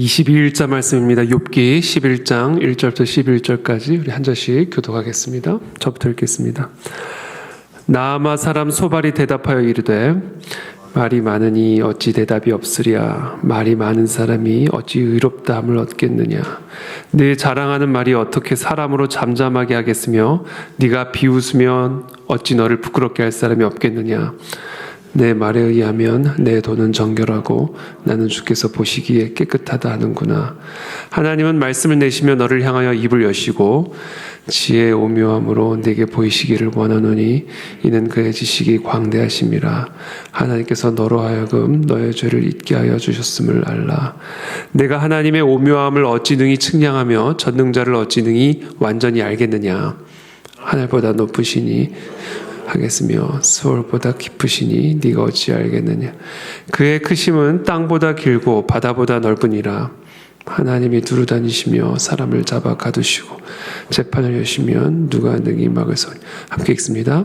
네, 22일자 말씀입니다. 욥기 11장 1절부터 11절까지 우리 한 절씩 교독하겠습니다. 저부터 읽겠습니다. 나아마 사람 소발이 대답하여 이르되 말이 많으니 어찌 대답이 없으랴 말이 많은 사람이 어찌 의롭다함을 얻겠느냐 내 자랑하는 말이 어떻게 사람으로 잠잠하게 하겠으며 네가 비웃으면 어찌 너를 부끄럽게 할 사람이 없겠느냐 내 말에 의하면 내 돈은 정결하고 나는 주께서 보시기에 깨끗하다 하는구나. 하나님은 말씀을 내시며 너를 향하여 입을 여시고 지혜 오묘함으로 내게 보이시기를 원하노니 이는 그의 지식이 광대하심이라. 하나님께서 너로 하여금 너의 죄를 잊게 하여 주셨음을 알라. 내가 하나님의 오묘함을 어찌 능히 측량하며 전능자를 어찌 능히 완전히 알겠느냐. 하늘보다 높으시니 하겠으며 서울보다 깊으시니 네가 어찌 알겠느냐 그의 크심은 땅보다 길고 바다보다 넓으니라 하나님이 두루 다니시며 사람을 잡아 가두시고 재판을 여시면 누가 능히 막을소니 함께 읽습니다.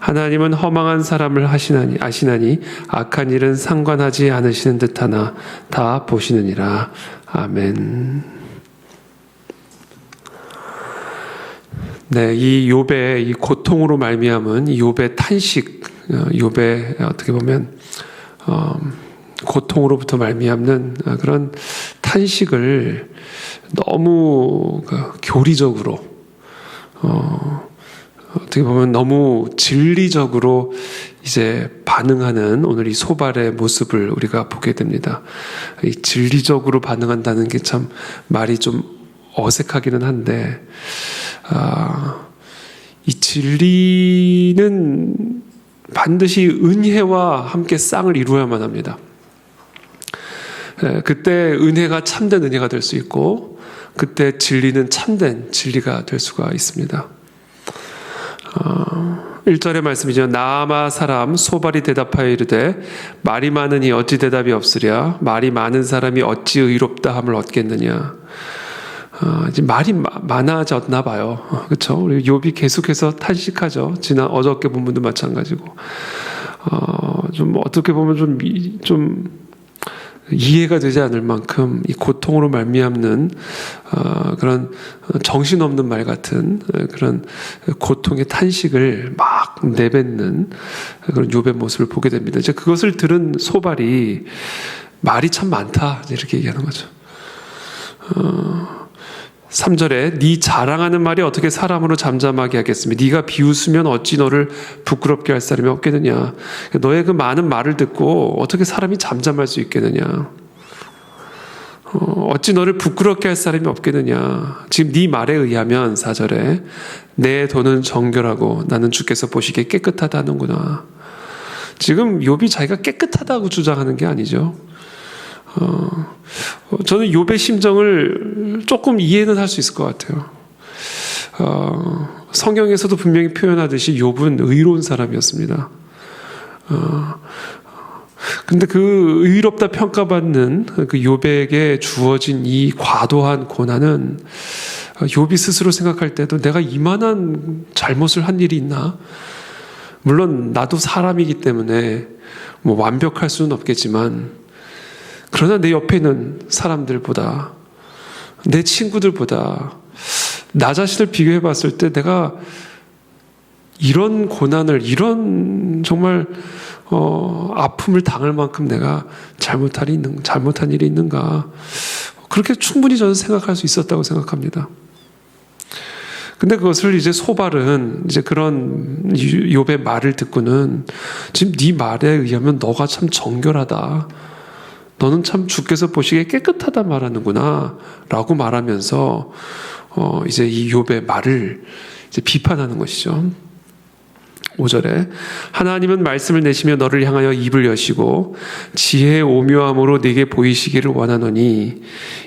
하나님은 허망한 사람을 하시나니 아시나니 악한 일은 상관하지 않으시는 듯하나 다 보시느니라 아멘. 네, 이 욥의 이 고통으로 말미암은 이 욥의 탄식, 어, 욥의 어떻게 보면 어, 고통으로부터 말미암는 그런 탄식을 너무 그 교리적으로 어, 어떻게 보면 너무 진리적으로 이제 반응하는 오늘 이 소발의 모습을 우리가 보게 됩니다. 이 진리적으로 반응한다는 게 참 말이 좀 어색하기는 한데 아, 이 진리는 반드시 은혜와 함께 쌍을 이루어야만 합니다. 그때 은혜가 참된 은혜가 될 수 있고, 그때 진리는 참된 진리가 될 수가 있습니다. 어, 1절의 말씀이죠. 나아마 사람 소발이 대답하여 이르되 말이 많으니 어찌 대답이 없으랴 말이 많은 사람이 어찌 의롭다 함을 얻겠느냐 어, 이제 말이 많아졌나 봐요. 어, 그렇죠? 우리 욥이 계속해서 탄식하죠. 지난 어저께 본문도 마찬가지고. 어, 좀 어떻게 보면 좀, 좀 이해가 되지 않을 만큼 이 고통으로 말미암는 어, 그런 정신없는 말 같은 그런 고통의 탄식을 막 내뱉는 그런 욥의 모습을 보게 됩니다. 이제 그것을 들은 소발이 말이 참 많다 이렇게 얘기하는 거죠. 어, 3절에 네 자랑하는 말이 어떻게 사람으로 잠잠하게 하겠으며 네가 비웃으면 어찌 너를 부끄럽게 할 사람이 없겠느냐? 너의 그 많은 말을 듣고 어떻게 사람이 잠잠할 수 있겠느냐? 어, 어찌 너를 부끄럽게 할 사람이 없겠느냐? 지금 네 말에 의하면 4절에 내 돈은 정결하고 나는 주께서 보시기에 깨끗하다는구나. 지금 욥이 자기가 깨끗하다고 주장하는 게 아니죠 어, 저는 욥의 심정을 조금 이해는 할 수 있을 것 같아요. 어, 성경에서도 분명히 표현하듯이 욥은 의로운 사람이었습니다. 어, 근데 그 의롭다 평가받는 그 욥에게 주어진 이 과도한 고난은 욥이 스스로 생각할 때도 내가 이만한 잘못을 한 일이 있나? 물론 나도 사람이기 때문에 뭐 완벽할 수는 없겠지만 그러나 내 옆에 있는 사람들보다 내 친구들보다 나 자신을 비교해 봤을 때 내가 이런 고난을 이런 정말 어, 아픔을 당할 만큼 내가 잘못한 일이 있는 잘못한 일이 있는가 그렇게 충분히 저는 생각할 수 있었다고 생각합니다. 근데 그것을 이제 소발은 이제 그런 욥의 말을 듣고는 지금 네 말에 의하면 너가 참 정결하다. 너는 참 주께서 보시기에 깨끗하다 말하는구나. 라고 말하면서, 어, 이제 이 욥의 말을 이제 비판하는 것이죠. 5절에 하나님은 말씀을 내시며 너를 향하여 입을 여시고 지혜의 오묘함으로 네게 보이시기를 원하노니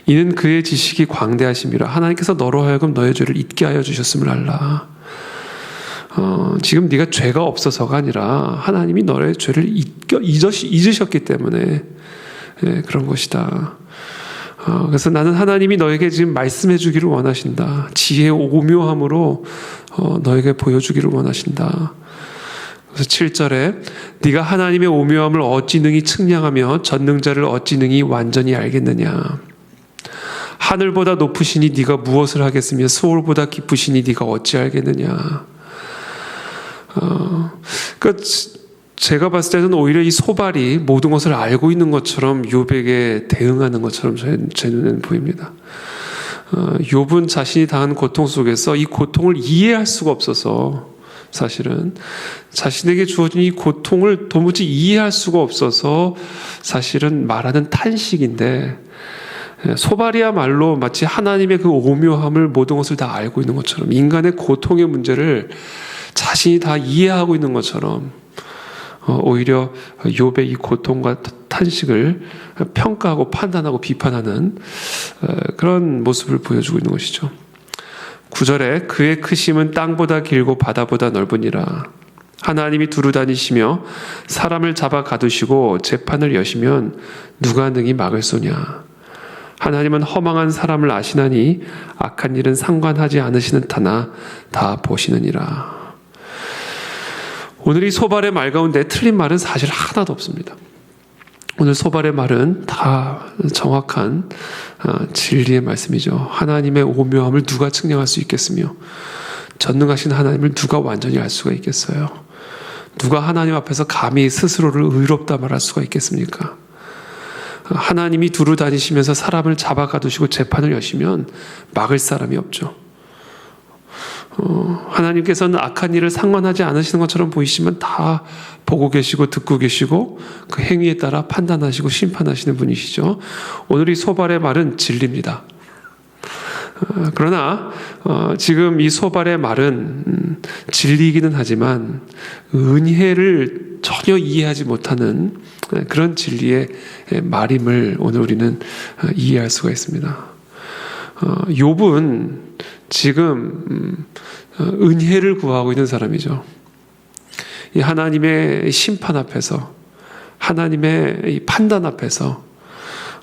이는 그의 지식이 광대하심이라 하나님께서 너로 하여금 너의 죄를 잊게 하여 주셨음을 알라. 어, 지금 네가 죄가 없어서가 아니라 하나님이 너의 죄를 잊겨, 잊으셨기 때문에 예, 그런 것이다. 어, 그래서 나는 하나님이 너에게 지금 말씀해 주기를 원하신다. 지혜의 오묘함으로 어, 너에게 보여주기를 원하신다. 그래서 7절에 네가 하나님의 오묘함을 어찌 능히 측량하며 전능자를 어찌 능히 완전히 알겠느냐. 하늘보다 높으시니 네가 무엇을 하겠으며 수월보다 깊으시니 네가 어찌 알겠느냐. 어, 그러니까 제가 봤을 때는 오히려 이 소발이 모든 것을 알고 있는 것처럼 욥에게 대응하는 것처럼 제, 제 눈에는 보입니다. 어, 욥은 자신이 당한 고통 속에서 이 고통을 이해할 수가 없어서 사실은 자신에게 주어진 이 고통을 도무지 이해할 수가 없어서 사실은 말하는 탄식인데 예, 소발이야말로 마치 하나님의 그 오묘함을 모든 것을 다 알고 있는 것처럼 인간의 고통의 문제를 자신이 다 이해하고 있는 것처럼 어, 오히려 욥의 이 고통과 탄식을 평가하고 판단하고 비판하는 어, 그런 모습을 보여주고 있는 것이죠. 9절에 그의 크심은 땅보다 길고 바다보다 넓으니라. 하나님이 두루 다니시며 사람을 잡아 가두시고 재판을 여시면 누가 능히 막을 소냐. 하나님은 허망한 사람을 아시나니 악한 일은 상관하지 않으시는 타나 다 보시느니라. 오늘 이 소발의 말 가운데 틀린 말은 사실 하나도 없습니다. 오늘 소발의 말은 다 정확한 어, 진리의 말씀이죠. 하나님의 오묘함을 누가 측량할 수 있겠으며 전능하신 하나님을 누가 완전히 알 수가 있겠어요. 누가 하나님 앞에서 감히 스스로를 의롭다 말할 수가 있겠습니까? 하나님이 두루 다니시면서 사람을 잡아 가두시고 재판을 여시면 막을 사람이 없죠. 어, 하나님께서는 악한 일을 상관하지 않으시는 것처럼 보이시면 다 보고 계시고 듣고 계시고 그 행위에 따라 판단하시고 심판하시는 분이시죠. 오늘 이 소발의 말은 진리입니다. 어, 그러나 어, 지금 이 소발의 말은 음, 진리이기는 하지만 은혜를 전혀 이해하지 못하는 그런 진리의 말임을 오늘 우리는 어, 이해할 수가 있습니다. 어, 욥은 지금 음, 어, 은혜를 구하고 있는 사람이죠. 이 하나님의 심판 앞에서 하나님의 판단 앞에서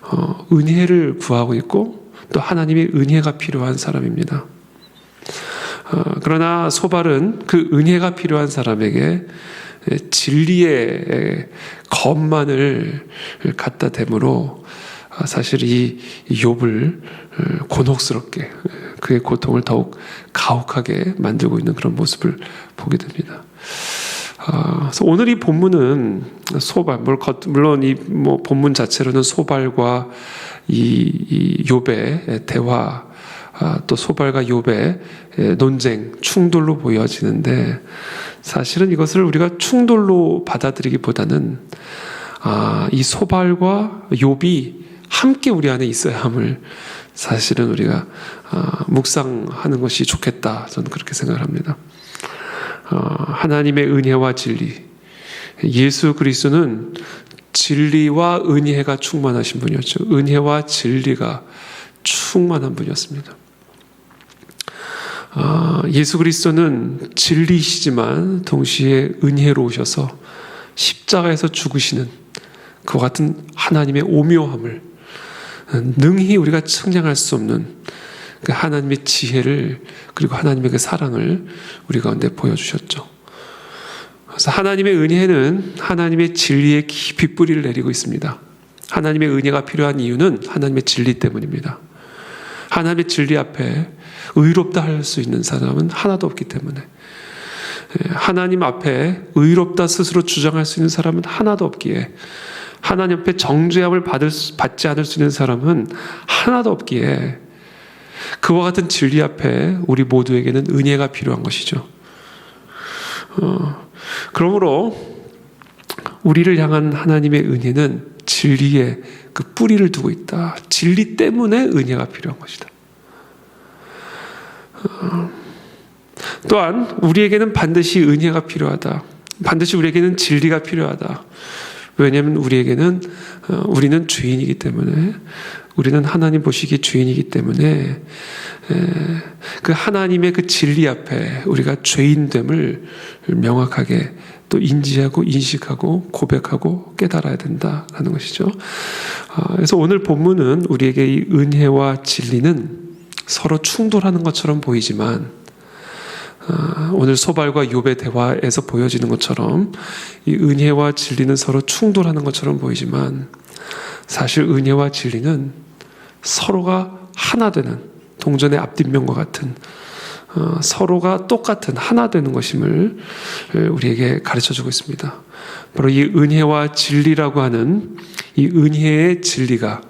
어, 은혜를 구하고 있고 또 하나님의 은혜가 필요한 사람입니다. 그러나 소발은 그 은혜가 필요한 사람에게 진리의 것만을 갖다 대므로 사실 이 욥을 곤혹스럽게 그의 고통을 더욱 가혹하게 만들고 있는 그런 모습을 보게 됩니다. 아, 그래서 오늘 이 본문은 소발, 물론 이 뭐 본문 자체로는 소발과 이, 이 욥의 대화, 아, 또 소발과 욥의 논쟁, 충돌로 보여지는데 사실은 이것을 우리가 충돌로 받아들이기보다는 아, 이 소발과 욥이 함께 우리 안에 있어야 함을 사실은 우리가 어, 묵상하는 것이 좋겠다. 저는 그렇게 생각을 합니다. 어, 하나님의 은혜와 진리. 예수 그리스도는 진리와 은혜가 충만하신 분이었죠. 은혜와 진리가 충만한 분이었습니다. 어, 예수 그리스도는 진리시지만 동시에 은혜로우셔서 십자가에서 죽으시는 그 같은 하나님의 오묘함을 능히 우리가 측량할 수 없는 그 하나님의 지혜를 그리고 하나님의 그 사랑을 우리 가운데 보여주셨죠. 그래서 하나님의 은혜는 하나님의 진리에 깊이 뿌리를 내리고 있습니다. 하나님의 은혜가 필요한 이유는 하나님의 진리 때문입니다. 하나님의 진리 앞에 의롭다 할 수 있는 사람은 하나도 없기 때문에 예, 하나님 앞에 의롭다 스스로 주장할 수 있는 사람은 하나도 없기에 하나님 앞에 정죄함을 받을 수, 받지 않을 수 있는 사람은 하나도 없기에 그와 같은 진리 앞에 우리 모두에게는 은혜가 필요한 것이죠. 어, 그러므로 우리를 향한 하나님의 은혜는 진리에 그 뿌리를 두고 있다. 진리 때문에 은혜가 필요한 것이다. 어, 또한 우리에게는 반드시 은혜가 필요하다. 반드시 우리에게는 진리가 필요하다. 왜냐하면 우리에게는 어, 우리는 주인이기 때문에 우리는 하나님 보시기 주인이기 때문에 그 하나님의 그 진리 앞에 우리가 죄인됨을 명확하게 또 인지하고 인식하고 고백하고 깨달아야 된다라는 것이죠. 아, 그래서 오늘 본문은 우리에게 이 은혜와 진리는 서로 충돌하는 것처럼 보이지만 아, 오늘 소발과 욥의 대화에서 보여지는 것처럼 이 은혜와 진리는 서로 충돌하는 것처럼 보이지만 사실 은혜와 진리는 서로가 하나 되는 동전의 앞뒷면과 같은 어, 서로가 똑같은 하나 되는 것임을 우리에게 가르쳐 주고 있습니다. 바로 이 은혜와 진리라고 하는 이 은혜의 진리가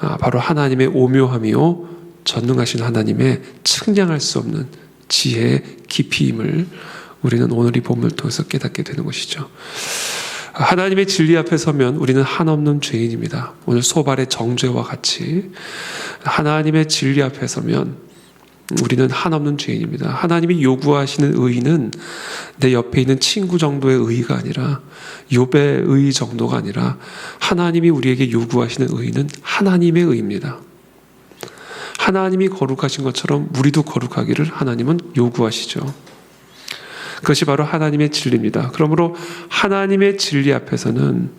아, 바로 하나님의 오묘함이요 전능하신 하나님의 측량할 수 없는 지혜의 깊이임을 우리는 오늘 이 본문을 통해서 깨닫게 되는 것이죠. 하나님의 진리 앞에 서면 우리는 한없는 죄인입니다. 오늘 소발의 정죄와 같이 하나님의 진리 앞에 서면 우리는 한없는 죄인입니다. 하나님이 요구하시는 의는 내 옆에 있는 친구 정도의 의가 아니라 욥의 의 정도가 아니라 하나님이 우리에게 요구하시는 의는 하나님의 의입니다. 하나님이 거룩하신 것처럼 우리도 거룩하기를 하나님은 요구하시죠. 그것이 바로 하나님의 진리입니다. 그러므로 하나님의 진리 앞에서는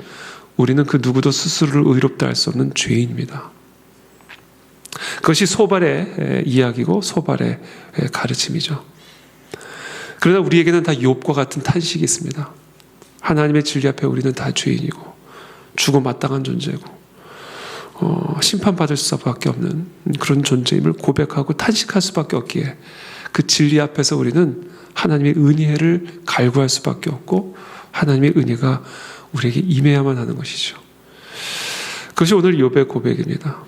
우리는 그 누구도 스스로를 의롭다 할 수 없는 죄인입니다. 그것이 소발의 이야기고 소발의 가르침이죠. 그러나 우리에게는 다 욥과 같은 탄식이 있습니다. 하나님의 진리 앞에 우리는 다 죄인이고 죽어 마땅한 존재고 어, 심판받을 수밖에 없는 그런 존재임을 고백하고 탄식할 수밖에 없기에 그 진리 앞에서 우리는 하나님의 은혜를 갈구할 수밖에 없고 하나님의 은혜가 우리에게 임해야만 하는 것이죠. 그것이 오늘 욥의 고백입니다.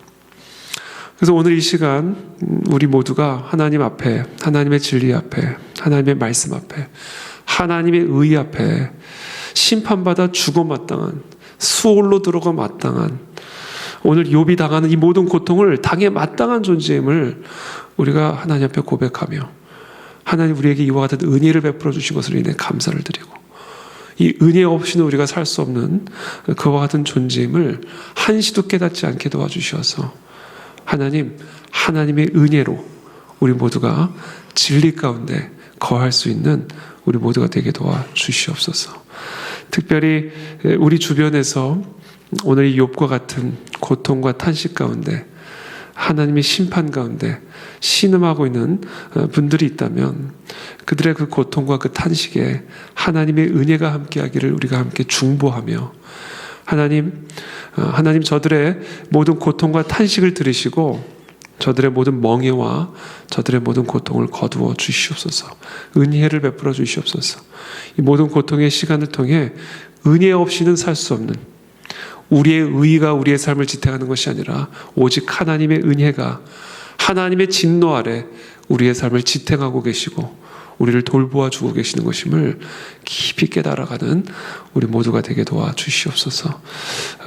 그래서 오늘 이 시간 우리 모두가 하나님 앞에 하나님의 진리 앞에 하나님의 말씀 앞에 하나님의 의 앞에 심판받아 죽어 마땅한 수월로 들어가 마땅한 오늘 욥이 당하는 이 모든 고통을 당해 마땅한 존재임을 우리가 하나님 앞에 고백하며 하나님 우리에게 이와 같은 은혜를 베풀어 주신 것으로 인해 감사를 드리고 이 은혜 없이는 우리가 살 수 없는 그와 같은 존재임을 한시도 깨닫지 않게 도와주셔서 하나님 하나님의 은혜로 우리 모두가 진리 가운데 거할 수 있는 우리 모두가 되게 도와 주시옵소서. 특별히 우리 주변에서 오늘 이 욥과 같은 고통과 탄식 가운데 하나님의 심판 가운데 신음하고 있는 어, 분들이 있다면 그들의 그 고통과 그 탄식에 하나님의 은혜가 함께하기를 우리가 함께 중보하며 하나님 어, 하나님 저들의 모든 고통과 탄식을 들으시고 저들의 모든 멍해와 저들의 모든 고통을 거두어 주시옵소서. 은혜를 베풀어 주시옵소서. 이 모든 고통의 시간을 통해 은혜 없이는 살 수 없는 우리의 의가 우리의 삶을 지탱하는 것이 아니라 오직 하나님의 은혜가 하나님의 진노 아래 우리의 삶을 지탱하고 계시고 우리를 돌보아 주고 계시는 것임을 깊이 깨달아가는 우리 모두가 되게 도와 주시옵소서.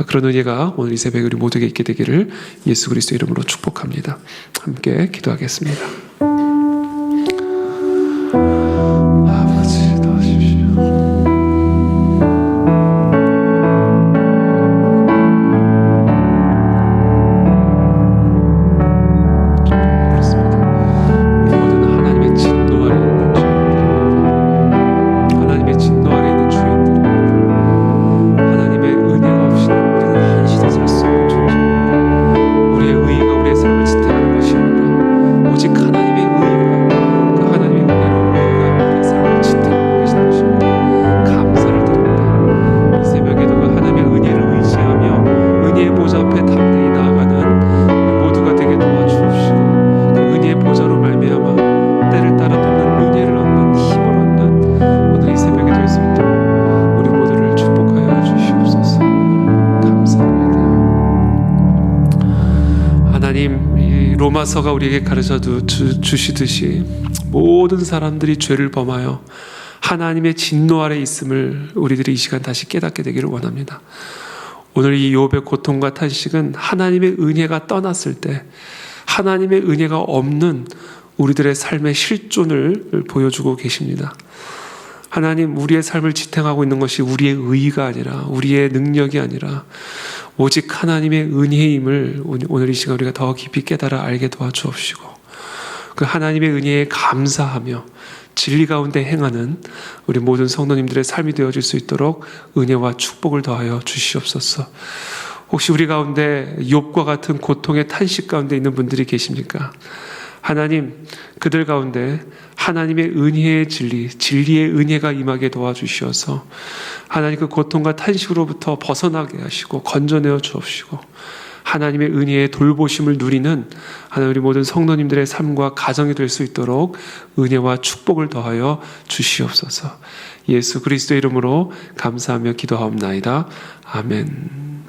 그런 은혜가 오늘 이 새벽에 우리 모두에게 있게 되기를 예수 그리스도 이름으로 축복합니다. 함께 기도하겠습니다. 로마서가 우리에게 가르쳐 주시듯이 모든 사람들이 죄를 범하여 하나님의 진노 아래 있음을 우리들이 이 시간 다시 깨닫게 되기를 원합니다. 오늘 이 욥의 고통과 탄식은 하나님의 은혜가 떠났을 때 하나님의 은혜가 없는 우리들의 삶의 실존을 보여주고 계십니다. 하나님, 우리의 삶을 지탱하고 있는 것이 우리의 의가 아니라, 우리의 능력이 아니라, 오직 하나님의 은혜임을 오늘 이 시간 우리가 더 깊이 깨달아 알게 도와주옵시고, 그 하나님의 은혜에 감사하며, 진리 가운데 행하는 우리 모든 성도님들의 삶이 되어질 수 있도록 은혜와 축복을 더하여 주시옵소서. 혹시 우리 가운데 욥과 같은 고통의 탄식 가운데 있는 분들이 계십니까? 하나님, 그들 가운데 하나님의 은혜의 진리, 진리의 은혜가 임하게 도와주시어서 하나님 그 고통과 탄식으로부터 벗어나게 하시고 건져내어 주옵시고 하나님의 은혜의 돌보심을 누리는 하나님 우리 모든 성도님들의 삶과 가정이 될 수 있도록 은혜와 축복을 더하여 주시옵소서. 예수 그리스도 이름으로 감사하며 기도하옵나이다. 아멘.